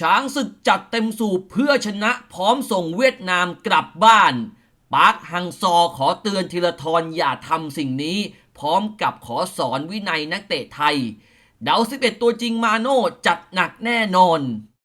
ช้างศึกจัดเต็มสูบเพื่อชนะพร้อมส่งเวียดนามกลับบ้านปาร์คฮังซอขอเตือนธีรทรอย่าทำสิ่งนี้ พร้อมกับขอสอนวินัยนักเตะไทย เดา 11 ตัวจริงมาโน่จัดหนักแน่นอน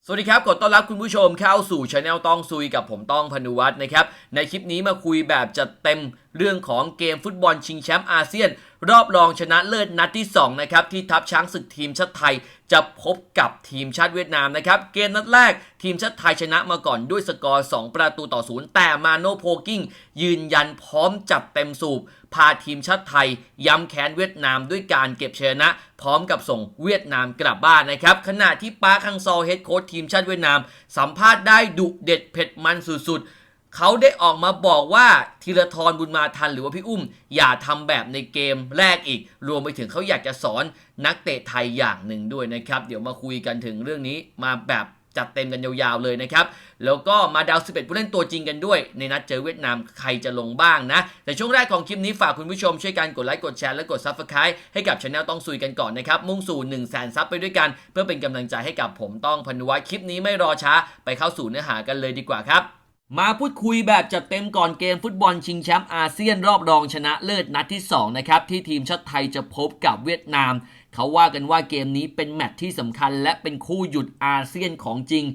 สวัสดีครับ กดต้อนรับคุณผู้ชมเข้าสู่ช anel ต้องซุยกับผมต้องพนุวัฒน์นะครับ ในคลิปนี้มาคุยแบบจัดเต็มเรื่องของเกมฟุตบอลชิงแชมป์อาเซียน รอบรองชนะเลิศนัดที่ 2 นะครับ ที่ทัพช้างศึกทีมชาติไทย จะพบกับทีมชาติเวียดนามนะครับ เกมนัดแรกทีมชาติไทยชนะมาก่อนด้วยสกอร์ 2 ประตูต่อศูนย์แต่มาโนโพกิ้งยืนยันพร้อมจัดเต็มสูบ พาทีมชาติไทย ย้ำแค้นเวียดนามด้วยการเก็บชนะ พร้อมกับส่งเวียดนามกลับบ้านนะครับ ขณะที่ปาร์คฮังซอเฮดโค้ชทีมชาติเวียดนาม สัมภาษณ์ได้ดุเด็ดเผ็ดมันสุดๆ เขาได้ออกมาบอกว่าธีรทรบุญมาทันหรือว่าพี่อุ้ม อย่าทำแบบในเกมแรกอีก รวมไปถึงเขาอยากจะสอนนักเตะไทยอย่างหนึ่งด้วยนะครับ เดี๋ยวมาคุยกันถึงเรื่องนี้มาแบบจัดเต็มกันยาวๆเลยนะครับ แล้วก็มาดาว 11 ผู้เล่นตัวจริงกันด้วย ในนัดเจอเวียดนามใครจะลงบ้างนะ แต่ช่วงแรกของคลิปนี้ฝากคุณผู้ชมช่วยกันกดไลค์กดแชร์และกด Subscribe ให้กับช anel ต้องซุยกันก่อนนะครับ มุ่งสู่ 1 0 0 0 0แสนซับไปด้วยกัน เพื่อเป็นกำลังใจให้กับผมต้องพนุวัฒน์คลิปนี้ไม่รอช้า ไปเข้าสู่เนื้อหากันเลยดีกว่าครับ มาพูดคุยแบบจัดเต็มก่อนเกมฟุตบอลชิงแชมป์อาเซียนรอบรองชนะเลิศนัดที่ 2 นะครับ ที่ทีมชาติไทยจะพบกับเวียดนาม เขาว่ากันว่าเกมนี้เป็นแมตช์ที่สำคัญ และเป็นคู่หยุดอาเซียนของจริง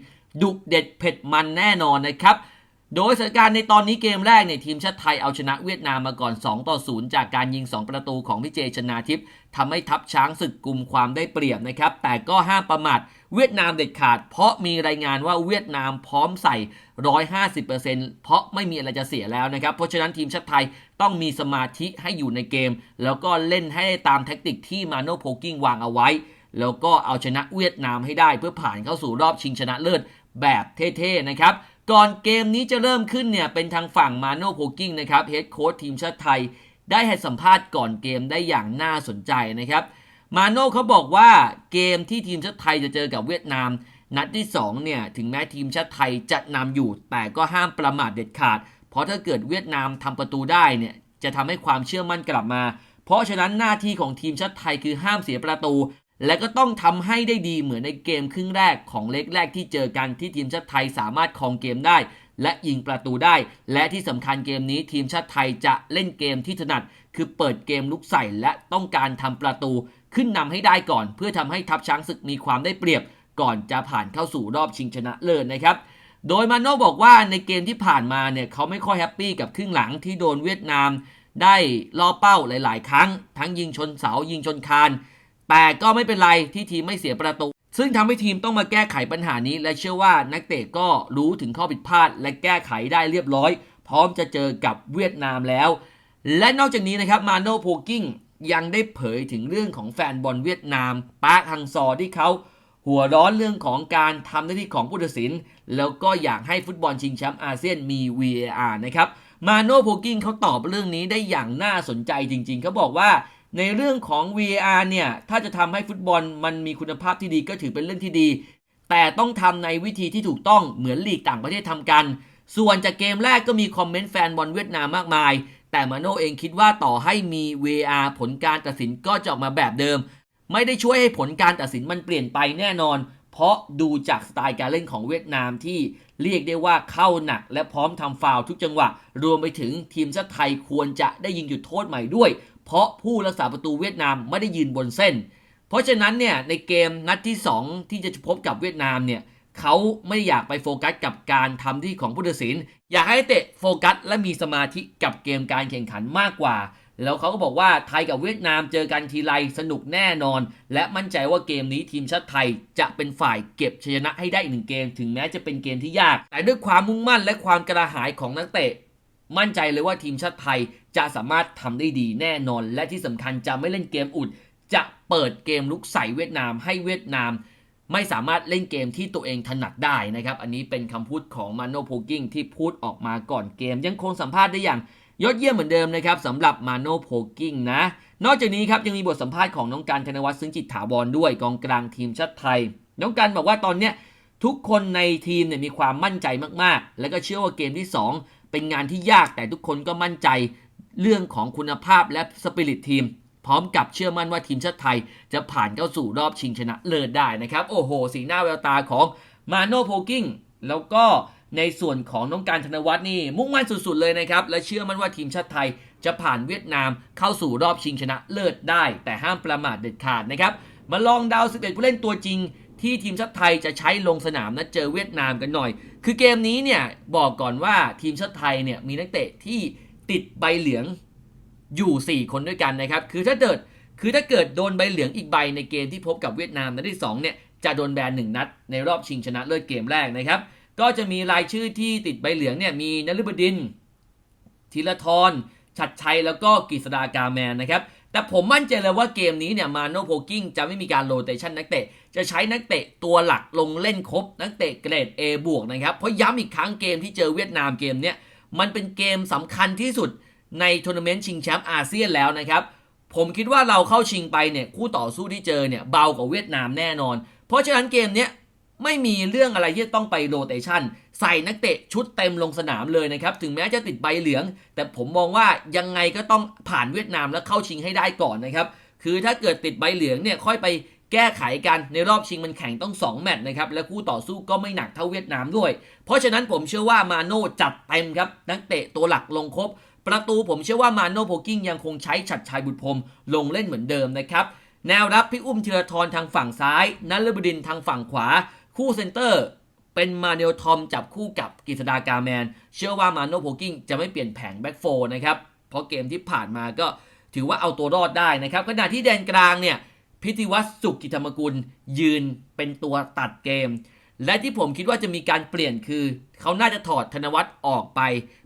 ดุเด็ดเผ็ดมันแน่นอนนะครับ โดยสถานการณ์ในตอนนี้เกมแรกเนี่ยทีมชาติไทยเอาชนะเวียดนามมาก่อน 2 ต่อ 0 จากการยิง 2 ประตูของพี่เจชนาทิพย์ทำให้ทัพช้างศึกกลุ่มความได้เปรียบนะครับ แต่ก็ห้ามประมาทเวียดนามเด็ดขาด เพราะมีรายงานว่าเวียดนามพร้อมใส่ 150%เพราะไม่มีอะไรจะเสียแล้วนะครับ เพราะฉะนั้นทีมชาติไทยต้องมีสมาธิให้อยู่ในเกม แล้วก็เล่นให้ตามแท็กติกที่มาโนโพกิ้งวางเอาไว้ แล้วก็เอาชนะเวียดนามให้ได้เพื่อผ่านเข้าสู่รอบชิงชนะเลิศแบบเท่ๆนะครับ ก่อนเกมนี้จะเริ่มขึ้นเนี่ยเป็นทางฝั่งมาโนโพกิ้งนะครับเฮดโค้ชทีมชาติไทย ได้ให้สัมภาษณ์ก่อนเกมได้อย่างน่าสนใจนะครับ มาโน่เขาบอกว่าเกมที่ทีมชาติไทยจะเจอกับเวียดนาม นัดที่2เนี่ยถึงแม้ทีมชาติไทยจะนำอยู่ แต่ก็ห้ามประมาทเด็ดขาด เพราะถ้าเกิดเวียดนามทำประตูได้เนี่ยจะทำให้ความเชื่อมั่นกลับมา เพราะฉะนั้นหน้าที่ของทีมชาติไทยคือห้ามเสียประตู และก็ต้องทำให้ได้ดีเหมือนในเกมครึ่งแรกของเล็กแรกที่เจอกันที่ทีมชาติไทยสามารถครองเกมได้ และยิงประตูได้ และที่สำคัญเกมนี้ทีมชาติไทยจะเล่นเกมที่ถนัด คือเปิดเกมลุกใส่และต้องการทำประตูขึ้นนำให้ได้ก่อน เพื่อทำให้ทัพช้างศึกมีความได้เปรียบ ก่อนจะผ่านเข้าสู่รอบชิงชนะเลิศนะครับโดยมาโน่บอกว่าในเกมที่ผ่านมาเนี่ยเขาไม่ค่อยแฮปปี้กับครึ่งหลังที่โดนเวียดนาม ได้ล่อเป้าหลาย ๆ ครั้ง ทั้งยิงชนเสายิงชนคาน แต่ก็ไม่เป็นไรที่ทีมไม่เสียประตู ซึ่งทำให้ทีมต้องมาแก้ไขปัญหานี้และเชื่อว่านักเตะก็รู้ถึงข้อผิดพลาด และแก้ไขได้เรียบร้อย พร้อมจะเจอกับเวียดนามแล้ว และนอกจากนี้นะครับมาโนโพกิ้งยังได้เผยถึงเรื่องของแฟนบอลเวียดนามปาร์คฮังซอที่เขาหัวร้อนเรื่องของการทำหน้าที่ของผู้ตัดสิน แล้วก็อยากให้ฟุตบอลชิงแชมป์อาเซียนมี VAR นะครับ มาโนโพกิ้งเขาตอบเรื่องนี้ได้อย่างน่าสนใจจริงๆ เขาบอกว่า ในเรื่องของ VAR เนี่ยถ้าจะทำให้ฟุตบอลมันมีคุณภาพที่ดีก็ถือเป็นเรื่องที่ดี แต่ต้องทำในวิธีที่ถูกต้องเหมือนลีกต่างประเทศทำกัน ส่วนจากเกมแรกก็มีคอมเมนต์แฟนบอลเวียดนามมากมาย แต่มาโน่เองคิดว่าต่อให้มี VAR ผลการตัดสินก็จะออกมาแบบเดิม ไม่ได้ช่วยให้ผลการตัดสินมันเปลี่ยนไปแน่นอน เพราะดูจากสไตล์การเล่นของเวียดนามที่เรียกได้ว่าเข้าหนัก และพร้อมทำฟาวล์ทุกจังหวะ รวมไปถึงทีมชาติไทยควรจะได้ยิงจุดโทษใหม่ด้วย เพราะผู้รักษาประตูเวียดนามไม่ได้ยืนบนเส้น เพราะฉะนั้นเนี่ยในเกมนัดที่ 2 ที่จะพบกับเวียดนามเนี่ยเขาไม่อยากไปโฟกัสกับการทำที่ของผู้ตัดสิน อยากให้เตะโฟกัสและมีสมาธิกับเกมการแข่งขันมากกว่า แล้วเขาก็บอกว่าไทยกับเวียดนามเจอกันทีไรสนุกแน่นอน และมั่นใจว่าเกมนี้ทีมชาติไทยจะเป็นฝ่ายเก็บชัยชนะให้ได้อีกหนึ่งเกม ถึงแม้จะเป็นเกมที่ยาก แต่ด้วยความมุ่งมั่นและความกระหายของนักเตะ มั่นใจเลยว่าทีมชาติไทยจะสามารถทำได้ดีแน่นอน และที่สำคัญจะไม่เล่นเกมอุด จะเปิดเกมลุกใส่เวียดนาม ให้เวียดนาม ไม่สามารถเล่นเกมที่ตัวเองถนัดได้นะครับ อันนี้เป็นคำพูดของมาโนโพกิ้งที่พูดออกมาก่อนเกม ยังคงสัมภาษณ์ได้อย่างยอดเยี่ยมเหมือนเดิมนะครับสำหรับมาโนโพกิ้งนะ นอกจากนี้ครับยังมีบทสัมภาษณ์ของน้องการธนวัฒน์ซึ่งจิตถาวรด้วยกองกลางทีมชาติไทย น้องการบอกว่าตอนเนี้ยทุกคนในทีมเนี่ยมีความมั่นใจมากๆ และก็เชื่อว่าเกมที่ 2 เป็นงานที่ยากแต่ทุกคนก็มั่นใจเรื่องของคุณภาพและสปิริตทีม พร้อมกับเชื่อมั่นว่าทีมชาติไทย จะผ่านเข้าสู่รอบชิงชนะเลิศได้นะครับ โอ้โห สีหน้าแววตาของมาโนโพกิ้งแล้วก็ในส่วนของน้องการธนวัฒน์นี่ มุ่งมั่นสุดๆเลยนะครับ และเชื่อมั่นว่าทีมชาติไทย จะผ่านเวียดนามเข้าสู่รอบชิงชนะเลิศได้ แต่ห้ามประมาทเด็ดขาดนะครับมาลองดาว11ผู้เล่นตัวจริง ที่ทีมชาติไทยจะใช้ลงสนามนะเจอเวียดนามกันหน่อย คือเกมนี้เนี่ยบอกก่อนว่าทีมชาติไทยเนี่ยมีนักเตะที่ติดใบเหลืองอยู่ 4 คนด้วยกันนะครับ คือถ้าเกิดคือถ้าเกิดโดนใบเหลืองอีกใบในเกมที่พบกับเวียดนามนัดที่2เนี่ยจะโดนแบนหนึ่งนัดในรอบชิงชนะเลิศเกมแรกนะครับ ก็จะมีรายชื่อที่ติดใบเหลืองเนี่ยมีนฤบดินทร์ธีรทรชัดชัยแล้วก็กฤษดากาแมนนะครับ แต่ผมมั่นใจเลยว่าเกมนี้เนี่ยมาโนโพกิ้งจะไม่มีการโรเตชันนักเตะ จะใช้นักเตะตัวหลักลงเล่นครบ นักเตะเกรด A บวกนะครับ เพราะย้ำอีกครั้งเกมที่เจอเวียดนามเกมเนี้ยมันเป็นเกมสำคัญที่สุดในทัวร์นาเมนต์ชิงแชมป์อาเซียนแล้วนะครับ ผมคิดว่าเราเข้าชิงไปเนี่ยคู่ต่อสู้ที่เจอเนี่ยเบากว่าเวียดนามแน่นอน เพราะฉะนั้นเกมเนี้ย ไม่มีเรื่องอะไรที่ต้องไปโรเตชันใส่นักเตะชุดเต็มลงสนามเลยนะครับ ถึงแม้จะติดใบเหลือง แต่ผมมองว่ายังไงก็ต้องผ่านเวียดนามแล้วเข้าชิงให้ได้ก่อนนะครับ คือถ้าเกิดติดใบเหลืองเนี่ยค่อยไปแก้ไขกันในรอบชิงมันแข่งต้อง 2 แมตช์นะครับ และคู่ต่อสู้ก็ไม่หนักเท่าเวียดนามด้วย เพราะฉะนั้นผมเชื่อว่ามาโน่จัดเต็มครับ นักเตะตัวหลักลงครบ ประตูผมเชื่อว่ามาโน่โพกิ้งยังคงใช้ฉัดชัยบุตรพรมลงเล่นเหมือนเดิมนะครับแนวรับพี่อุ้มธีรทรทางฝั่งซ้ายนัลบดินทางฝั่งขวา คู่เซนเตอร์เป็นมาเนลทอมจับคู่กับกฤษดากาแมน เชื่อว่ามาโนโพกิ้งจะไม่เปลี่ยนแผงแบ็กโฟนะครับ เพราะเกมที่ผ่านมาก็ถือว่าเอาตัวรอดได้นะครับ ขณะที่แดนกลางเนี่ย พิธีวัตรสุขกิธรรมกุล ยืนเป็นตัวตัดเกม และที่ผมคิดว่าจะมีการเปลี่ยนคือ เขาน่าจะถอดธนวัฒน์ออกไป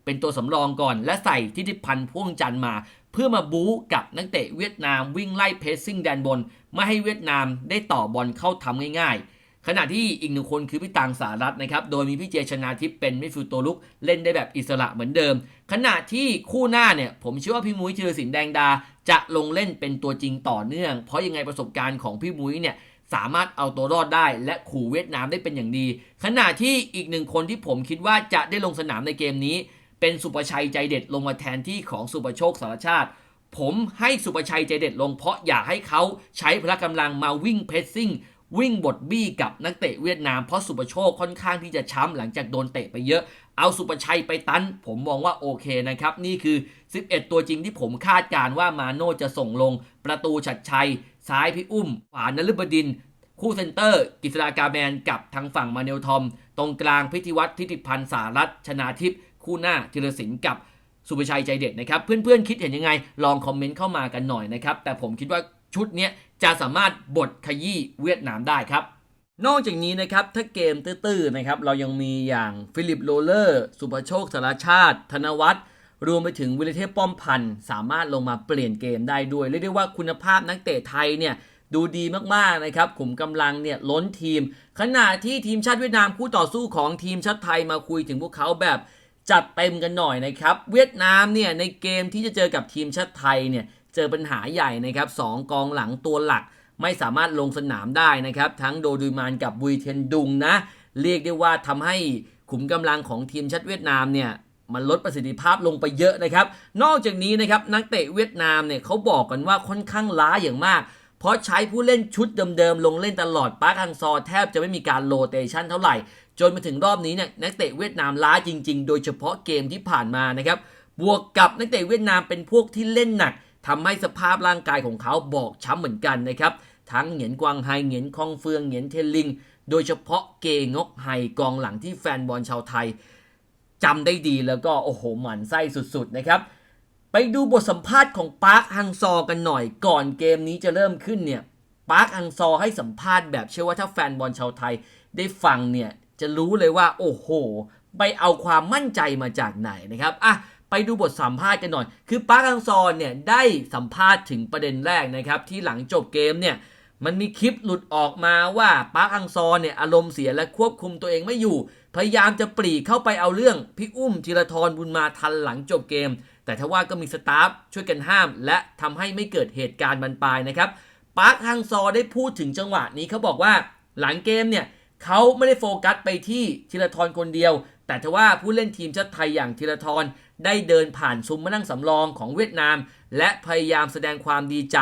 เป็นตัวสำรองก่อน และใส่ทิติพันธ์พ่วงจันทร์มา เพื่อมาบู๊กับนักเตะเวียดนามวิ่งไล่เพสซิ่งแดนบนไม่ให้เวียดนามได้ต่อบอลเข้าทำง่ายๆ ขณะที่อีกหนึ่งคนคือพี่ตังสารัตนะครับ โดยมีพี่เจชนาทิพย์เป็นมิดฟิลด์ตัวลุกเล่นได้แบบอิสระเหมือนเดิม ขณะที่คู่หน้าเนี่ยผมเชื่อว่าพี่มุ้ยธีรศิลป์แดงดา จะลงเล่นเป็นตัวจริงต่อเนื่อง เพราะยังไงประสบการณ์ของพี่มุ้ยเนี่ยสามารถเอาตัวรอดได้ และขู่เวียดนามได้เป็นอย่างดี ขณะที่อีกหนึ่งคนที่ผมคิดว่าจะได้ลงสนามในเกมนี้ เป็นสุประชัยใจเด็ดลงมาแทนที่ของสุประโชคสารชาติผมให้สุประชัยใจเด็ดลงเพราะอยากให้เขาใช้พละกำลังมาวิ่งเพรสซิ่ง วิ่งบดบี้กับนักเตะเวียดนาม เพราะสุประโชคค่อนข้างที่จะช้ำหลังจากโดนเตะไปเยอะ เอาสุประชัยไปตัน ผมมองว่าโอเคนะครับ นี่คือ 11 ตัวจริงที่ผมคาดการณ์ว่ามาโน่จะส่งลง ประตูฉัดชัย ซ้ายพี่อุ้ม ขวานฤบดิน คู่เซนเตอร์ กิษดากาแมนกับทางฝั่งมาเนลทอม ตรงกลางพิธีวัตรทิติพันธ์สารัตชนาทิพย์คู่หน้าธีรศิลป์กับสุภชัยใจเด็ดนะครับ เพื่อนๆคิดเห็นยังไง ลองคอมเมนต์เข้ามากันหน่อยนะครับแต่ผมคิดว่า ชุดนี้จะสามารถบดขยี้เวียดนามได้ครับ นอกจากนี้นะครับถ้าเกมตื้อๆนะครับเรายังมีอย่างฟิลิปโรเลอร์ สุภโชคสารชาติ ธนวัฒน์รวมไปถึงวิลเทพป้อมพันธ์สามารถลงมาเปลี่ยนเกมได้ด้วย เรียกได้ว่าคุณภาพนักเตะไทยเนี่ยดูดีมากๆนะครับขุมกำลังเนี่ยล้นทีม ขณะที่ทีมชาติเวียดนามคู่ต่อสู้ของทีมชาติไทยมาคุยถึงพวกเขาแบบจัดเต็มกันหน่อยนะครับ เวียดนามเนี่ยในเกมที่จะเจอกับทีมชาติไทยเนี่ย เจอปัญหาใหญ่นะครับสองกองหลังตัวหลักไม่สามารถลงสนามได้นะครับ ทั้งโดดูมานกับบุยเทนดุงนะ เรียกได้ว่าทำให้ขุมกำลังของทีมชาติเวียดนามเนี่ยมันลดประสิทธิภาพลงไปเยอะนะครับ นอกจากนี้นะครับนักเตะเวียดนามเนี่ยเขาบอกกันว่าค่อนข้างล้าอย่างมาก เพราะใช้ผู้เล่นชุดเดิมๆลงเล่นตลอดปาร์คฮังซอแทบจะไม่มีการโรเตชันเท่าไหร่ จนมาถึงรอบนี้เนี่ยนักเตะเวียดนามล้าจริง ๆ โดยเฉพาะเกมที่ผ่านมานะครับบวกกับนักเตะเวียดนามเป็นพวกที่เล่นหนัก ทำให้สภาพร่างกายของเขาบอกช้ำเหมือนกันนะครับ ทั้งเหงียนกวางไฮเหงียนคองเฟืองเหงียนเทลิง โดยเฉพาะเกงกไฮกองหลังที่แฟนบอลชาวไทยจำได้ดีแล้วก็โอ้โหหมันไส้สุดๆนะครับ ไปดูบทสัมภาษณ์ของปาร์คฮังซอกันหน่อยก่อนเกมนี้จะเริ่มขึ้นเนี่ยปาร์คฮังซอให้สัมภาษณ์แบบเชื่อว่าถ้าแฟนบอลชาวไทยได้ฟังเนี่ยจะรู้เลยว่าโอ้โห ไปเอาความมั่นใจมาจากไหนนะครับอะ ไปดูบทสัมภาษณ์กันหน่อย คือปาร์คฮังซอนเนี่ยได้สัมภาษณ์ถึงประเด็นแรกนะครับ ที่หลังจบเกมเนี่ยมันมีคลิปหลุดออกมาว่าปาร์คฮังซอนเนี่ยอารมณ์เสียและควบคุมตัวเองไม่อยู่ พยายามจะปรีเข้าไปเอาเรื่องพี่อุ้มธีรทรบุญมาทันหลังจบเกม แต่ทว่าก็มีสตาฟช่วยกันห้าม และทำให้ไม่เกิดเหตุการณ์บานปลายนะครับปาร์คฮังซอได้พูดถึงจังหวะนี้เขาบอกว่าหลังเกมเนี่ยเขาไม่ได้โฟกัสไปที่ธีรทรคนเดียว แต่ทว่าผู้เล่นทีมชาติไทยอย่างธีรทร ได้เดินผ่านซุ้มมานั่งสำรองของเวียดนาม และพยายามแสดงความดีใจ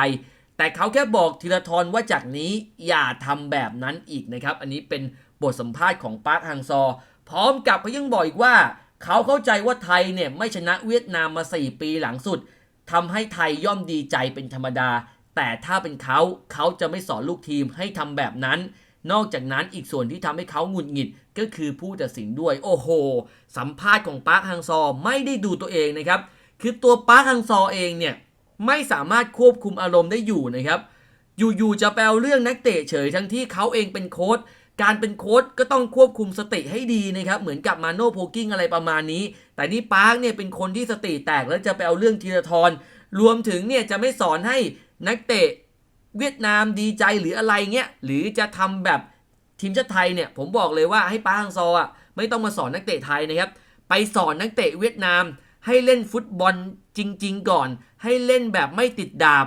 แต่เขาแค่บอกธีรทรว่าจากนี้อย่าทำแบบนั้นอีกนะครับ อันนี้เป็นบทสัมภาษณ์ของปาร์คฮังซอ พร้อมกับเขายังบอกอีกว่า เขาเข้าใจว่าไทยเนี่ยไม่ชนะเวียดนามมา 4 ปีหลังสุดทำให้ไทยย่อมดีใจเป็นธรรมดา แต่ถ้าเป็นเขาเขาจะไม่สอนลูกทีมให้ทำแบบนั้น นอกจากนั้นอีกส่วนที่ทำให้เขาหงุดหงิดก็คือผู้ตัดสินด้วย โอ้โห สัมภาษณ์ของปาร์คฮังซอไม่ได้ดูตัวเองนะครับ คือตัวปาร์คฮังซอเองเนี่ยไม่สามารถควบคุมอารมณ์ได้อยู่นะครับ อยู่ๆจะแปลเรื่องนักเตะเฉยทั้งที่เขาเองเป็นโค้ชการเป็นโค้ชก็ต้องควบคุมสติให้ดีนะครับเหมือนกับมาโน่โพกิ้งอะไรประมาณนี้ แต่นี่ปาร์คเนี่ยเป็นคนที่สติแตกแล้วจะไปเอาเรื่องธีรทรรวมถึงเนี่ยจะไม่สอนให้นักเตะ เวียดนามดีใจหรืออะไรเงี้ยหรือจะทำแบบทีมชาติไทยเนี่ยผมบอกเลยว่าให้ป้าฮังซออะไม่ต้องมาสอนนักเตะไทยนะครับไปสอนนักเตะเวียดนาม ให้เล่นฟุตบอลจริง ๆ ก่อน ให้เล่นแบบไม่ติดดาบ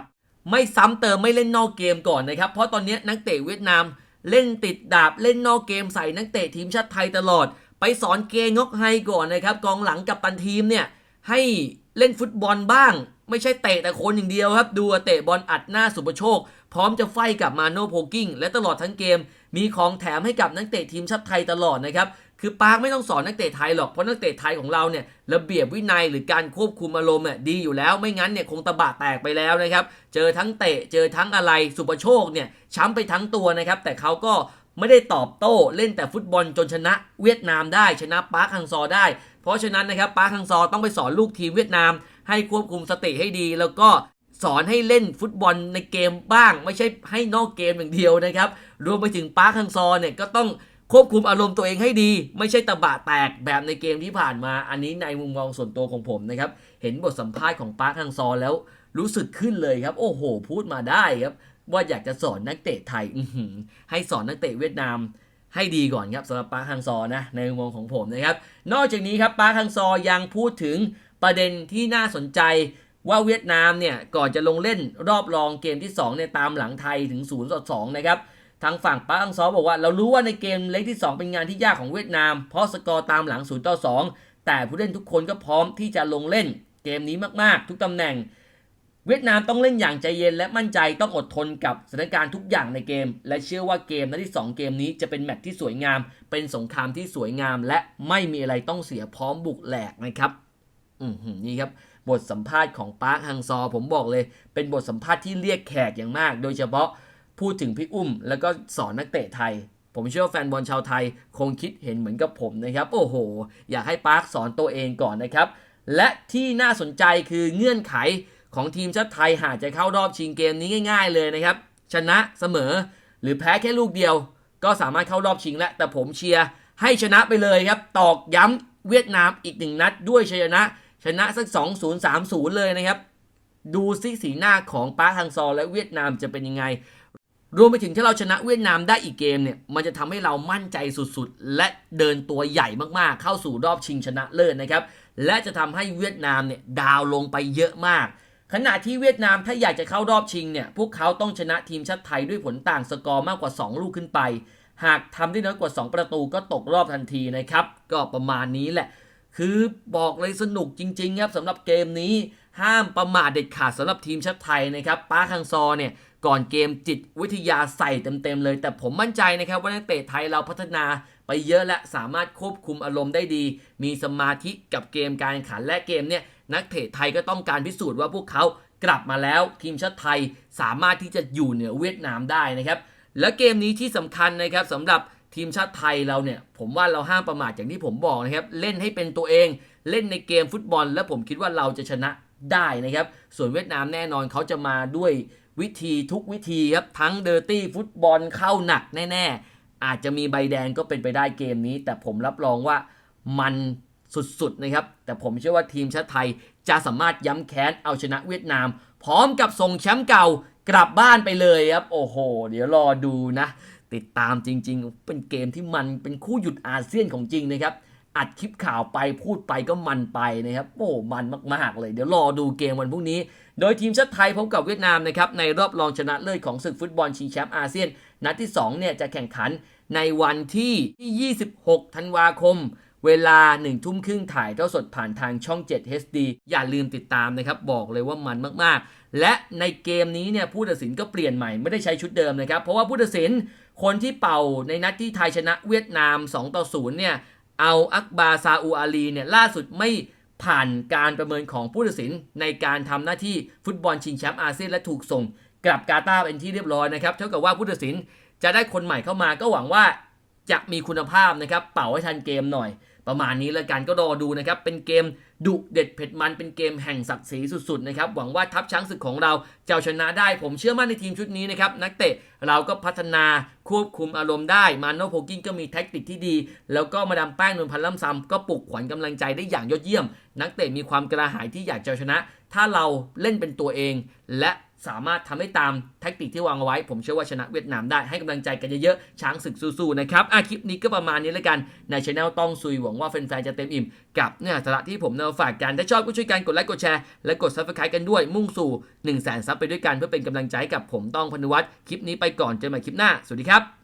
ไม่ซ้ำเติมไม่เล่นนอกเกมก่อนนะครับเพราะตอนนี้นักเตะเวียดนามเล่นติดดาบเล่นนอกเกมใส่นักเตะทีมชาติไทยตลอด ไปสอนเกงกไฮก่อนนะครับกองหลังกับตันทีมเนี่ยให้เล่นฟุตบอลบ้าง ไม่ใช่เตะแต่คนอย่างเดียวครับ ดูเตะบอลอัดหน้าสุประโชค พร้อมจะไฟกับมาโนโพกิ้งและตลอดทั้งเกม มีของแถมให้กับนักเตะทีมชาติไทยตลอดนะครับคือปาร์คไม่ต้องสอนนักเตะไทยหรอกเพราะนักเตะไทยของเราเนี่ยระเบียบวินัยหรือการควบคุมอารมณ์เนี่ยดีอยู่แล้วไม่งั้นเนี่ยคงตะบะแตกไปแล้วนะครับ เจอทั้งเตะเจอทั้งอะไรสุประโชคเนี่ยช้ำไปทั้งตัวนะครับ แต่เขาก็ไม่ได้ตอบโต้เล่นแต่ฟุตบอลจนชนะเวียดนามได้ชนะปาร์คฮังซอได้ เพราะฉะนั้นนะครับปาร์คฮังซอต้องไปสอนลูกทีมเวียดนาม ให้ควบคุมสติให้ดี แล้วก็สอนให้เล่นฟุตบอลในเกมบ้าง ไม่ใช่ให้นอกเกมอย่างเดียวนะครับ รวมไปถึงปาร์คฮังซอเนี่ยก็ต้องควบคุมอารมณ์ตัวเองให้ดี ไม่ใช่ตะบะแตกแบบในเกมที่ผ่านมา อันนี้ในมุมมองส่วนตัวของผมนะครับ เห็นบทสัมภาษณ์ของปาร์คฮังซอแล้วรู้สึกขึ้นเลยครับ โอ้โห พูดมาได้ครับ ว่าอยากจะสอนนักเตะไทยให้สอนนักเตะเวียดนาม ให้ดีก่อนครับสำหรับปาร์คฮังซอนะในมุมมองของผมนะครับ นอกจากนี้ครับปาร์คฮังซอยังพูดถึงประเด็นที่น่าสนใจว่าเวียดนามเนี่ยก่อนจะลงเล่นรอบรองเกมที่2เนี่ยตามหลังไทยถึง0ต่อ2นะครับทางฝั่งปาร์คฮังซอบอกว่าเรารู้ว่าในเกมเล็กที่ 2 เป็นงานที่ยากของเวียดนาม เพราะสกอร์ตามหลัง0ต่อ2แต่ผู้เล่นทุกคนก็พร้อมที่จะลงเล่นเกมนี้มากๆ ทุกตำแหน่ง เวียดนามต้องเล่นอย่างใจเย็นและมั่นใจต้องอดทนกับสถานการณ์ทุกอย่างในเกม และเชื่อว่าเกมนัดที่ 2 เกมนี้จะเป็นแมตช์ที่สวยงาม เป็นสงครามที่สวยงาม และไม่มีอะไรต้องเสียพร้อมบุกแหลกนะครับอือหือนี่ครับบทสัมภาษณ์ของปาร์คฮังซอ ผมบอกเลย เป็นบทสัมภาษณ์ที่เรียกแขกอย่างมาก โดยเฉพาะพูดถึงพี่อุ้ม แล้วก็สอนนักเตะไทย ผมเชื่อแฟนบอลชาวไทย คงคิดเห็นเหมือนกับผมนะครับ โอ้โห อยากให้ปาร์คสอนตัวเองก่อนนะครับ และที่น่าสนใจคือเงื่อนไข ของทีมชาติไทยหากจะเข้ารอบชิงเกมนี้ง่าย ๆ เลยนะครับ ชนะเสมอหรือแพ้แค่ลูกเดียว ก็สามารถเข้ารอบชิงแล้วแต่ผมเชียร์ให้ชนะไปเลยครับ ตอกย้ำเวียดนามอีกหนึ่งนัดด้วยชัยชนะ ชนะสัก 2-0 3-0 เลยนะครับ ดูซิสีหน้าของป้าร์คฮังซอและเวียดนามจะเป็นยังไง รวมไปถึงถ้าเราชนะเวียดนามได้อีกเกมเนี่ย มันจะทำให้เรามั่นใจสุดๆ และเดินตัวใหญ่มากๆ เข้าสู่รอบชิงชนะเลิศนะครับ และจะทำให้เวียดนามเนี่ยดาวลงไปเยอะมาก ขณะที่เวียดนามถ้าอยากจะเข้ารอบชิงเนี่ย พวกเขาต้องชนะทีมชาติไทยด้วยผลต่างสกอร์มากกว่า 2 ลูกขึ้นไป หากทำได้น้อยกว่า 2 ประตูก็ตกรอบทันทีนะครับ ก็ประมาณนี้แหละ คือบอกเลยสนุกจริง ๆ ครับสำหรับเกมนี้ห้ามประมาทเด็ดขาดสำหรับทีมชาติไทยนะครับป้าคังซอเนี่ยก่อนเกมจิตวิทยาใส่เต็มๆเลย แต่ผมมั่นใจนะครับว่านักเตะไทยเราพัฒนาไปเยอะและสามารถควบคุมอารมณ์ได้ดี มีสมาธิกับเกมการแข่งขันและเกมเนี่ย นักเตะไทยก็ต้องการพิสูจน์ว่าพวกเขากลับมาแล้วทีมชาติไทยสามารถที่จะอยู่เหนือเวียดนามได้นะครับ และเกมนี้ที่สำคัญนะครับสำหรับทีมชาติไทยเราเนี่ย ผมว่าเราห้ามประมาทอย่างที่ผมบอกนะครับ เล่นให้เป็นตัวเองเล่นในเกมฟุตบอล และผมคิดว่าเราจะชนะได้นะครับ ส่วนเวียดนามแน่นอนเขาจะมาด้วยวิธีทุกวิธีครับ ทั้งเดอร์ตี้ฟุตบอลเข้าหนักแน่ ๆ อาจจะมีใบแดงก็เป็นไปได้เกมนี้ แต่ผมรับรองว่ามัน สุดๆนะครับ แต่ผมเชื่อว่าทีมชาติไทยจะสามารถย้ำแค้นเอาชนะเวียดนาม พร้อมกับส่งแชมป์เก่ากลับบ้านไปเลยครับ โอ้โห เดี๋ยวรอดูนะ ติดตามจริง ๆ เป็นเกมที่มันเป็นคู่หยุดอาเซียนของจริงนะครับ อัดคลิปข่าวไปพูดไปก็มันไปนะครับ โอ้มันมากๆเลย เดี๋ยวรอดูเกมวันพรุ่งนี้ โดยทีมชาติไทยพบกับเวียดนามนะครับในรอบรองชนะเลิศของศึกฟุตบอลชิงแชมป์อาเซียน นัดที่2เนี่ยจะแข่งขันในวันที่ 26 ธันวาคม เวลา1นึ่ทุ่มครึ่งถ่ายเท่าสดผ่านทางช่อง 7 HD อย่าลืมติดตามนะครับ บอกเลยว่ามันมากๆ และในเกมนี้เนี่ยผู้ตัดสินก็เปลี่ยนใหม่ไม่ได้ใช้ชุดเดิมนะครับ เพราะว่าผู้ตัดสินคนที่เป่าในนัดที่ไทยชนะเวียดนาม 2 ต่อ 0 เนี่ย เอาอักบาซาอูอาลีเนี่ยล่าสุดไม่ผ่านการประเมินของผู้ตัดสินในการทำหน้าที่ฟุตบอลชิงแชมป์อาเซียนและถูกส่งกลับกาตาร์เป็นที่เรียบร้อยนะครับ เท่ากับว่าผู้ตัดสินจะได้คนใหม่เข้ามาก็หวังว่าจะมีคุณภาพนะครับ เป่าให้ทันเกมหน่อย ประมาณนี้แล้วกันก็รอดูนะครับ เป็นเกมดุเด็ดเผ็ดมันเป็นเกมแห่งศักดิ์ศรีสุดๆนะครับหวังว่าทัพช้างศึกของเราจะเอาชนะได้ ผมเชื่อมั่นในทีมชุดนี้นะครับนักเตะเราก็พัฒนาควบคุมอารมณ์ได้มาโนโพกิ้งก็มีแท็กติกที่ดี แล้วก็มาดามแป้งนวลพันธ์ล่ำซำก็ปลุกขวัญกำลังใจได้อย่างยอดเยี่ยม นักเตะมีความกระหายที่อยากจะชนะ ถ้าเราเล่นเป็นตัวเอง และ สามารถทำได้ตามแท็กติกที่วางเอาไว้ ผมเชื่อว่าชนะเวียดนามได้ให้กำลังใจกันเยอะๆช้างศึกสู้ๆนะครับอะคลิปนี้ก็ประมาณนี้แล้วกันในช anel ต้องซุยหวังว่าแฟนๆจะเต็มอิ่ม กับเนื้อสาระที่ผมนำมาฝากกันถ้าชอบก็ช่วยกันกดไลค์กดแชร์และกดซับสไครต์กันด้วยมุ่งสู่1 0 0 0 0แสนซับไปด้วยกันเพื่อเป็นกำลังใจกับผมต้องพนุวัฒน์คลิปนี้ไปก่อนเจอกันใหม่คลิปหน้าสวัสดีครับ